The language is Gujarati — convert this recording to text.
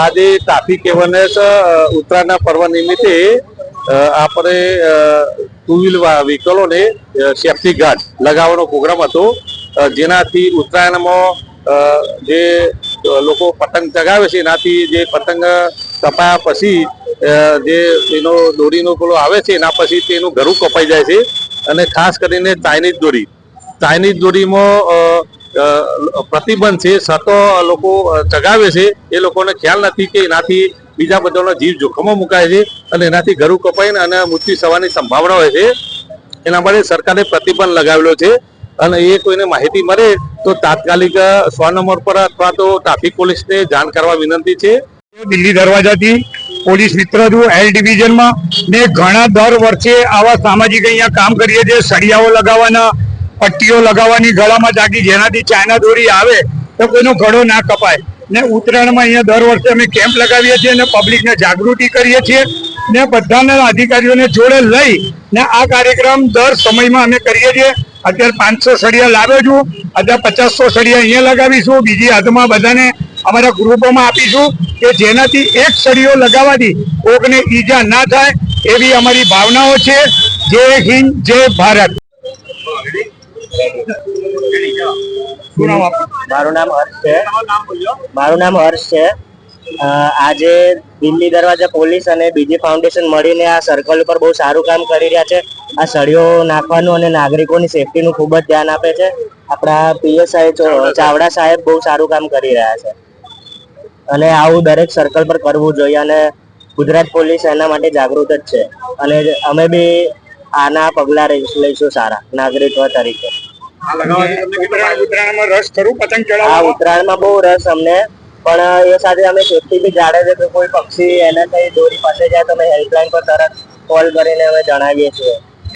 આજે ટ્રાફિક અવેરનેસ ઉત્તરાયણના પર્વ નિમિત્તે આપણે ટુ વ્હીલ વ્હીકલોને સેફ્ટી ગાર્ડ લગાવવાનો પ્રોગ્રામ હતો. જેનાથી ઉત્તરાયણમાં જે લોકો પતંગ ચગાવે છે, એનાથી જે પતંગ કપાયા પછી જે એનો દોરીનો પેલો આવે છે, એના પછી તેનું ઘરું કપાઈ જાય છે. અને ખાસ કરીને ચાઇનીઝ દોરી. ચાઇનીઝ દોરીમાં પ્રતિબંધ છે, સતો લોકો ચગાવે છે, એ લોકોને ખ્યાલ નથી કે એનાથી બીજા બધાનો જીવ જોખમમાં મુકાય છે અને એનાથી ઘરું કપાઈને અને મૃત્યુ થવાની સંભાવના હોય છે. એના માટે સરકારે પ્રતિબંધ લગાવેલો છે અને એ કોઈને માહિતી મળે તો તાત્કાલિક સો નંબર પર અથવા તો ટ્રાફિક પોલીસને જાણ કરવા વિનંતી છે. દિલ્હી દરવાજાથી પોલીસ મિત્ર છું એલ ડિવિઝનમાં ને ઘણા દર વર્ષે આવા સામાજિક અહીંયા કામ કરીએ છીએ, સળિયાઓ લગાવવાના પટ્ટીઓ લગાવવાની ગળામાં જાગી, જેનાથી ચાઇના દોરી આવે, તો કોઈનો ઘડો ના કપાય. ને ઉત્તરાયણમાં અહીંયા દર વર્ષે અમે કેમ્પ લગાવીએ છીએ અને પબ્લિકને જાગૃતિ કરીએ છીએ ને બધાના અધિકારીઓને જોડે લઈ ને આ કાર્યક્રમ દર સમયમાં અમે કરીએ છીએ. અત્યારે પાંચસો સળિયા લાવ્યો છું, અત્યારે પચાસસો સળિયા અહીંયા લગાવીશું. બીજી હાથમાં બધાને અમારા ગ્રુપોમાં આપીશું કે જેનાથી એક સળીઓ લગાવવાથી કોકને ઈજા ના થાય એવી અમારી ભાવનાઓ છે. જય હિન્દ, જય ભારત. મારું નામ હર્ષ છે. મારું નામ હર્ષ છે. આજે દિલ્હી દરવાજા પોલીસ અને બીજી ફાઉન્ડેશન મળીને આ સર્કલ ઉપર બહુ સારું કામ કરી રહ્યા છે. આ સળીઓ નાખવાનું અને નાગરિકોની સેફટીનું ખૂબ જ ધ્યાન આપે છે. આપણા પીએસઆઈ ચાવડા સાહેબ. બહુ સારું કામ કરી રહ્યા છે. અને આવું દરેક સર્કલ પર કરવું જોઈએ અને ગુજરાત પોલીસ એના માટે જાગૃત જ છે. અને અમે બી આના પગલાં લઈશું સારા નાગરિકો તરીકે. ઉત્તરાયણમાં રસ ખરું? પતંગ આ ચડાવવામાં ઉત્તરાયણમાં બહુ રસ અમને. પણ એ સાથે અમે સેફટી બી જાળવે છે કે કોઈ પક્ષી એને કઈ દોરી પાસે જાય તો અમે હેલ્પલાઇન પર તરત કોલ કરીને અમે જણાવીએ છીએ.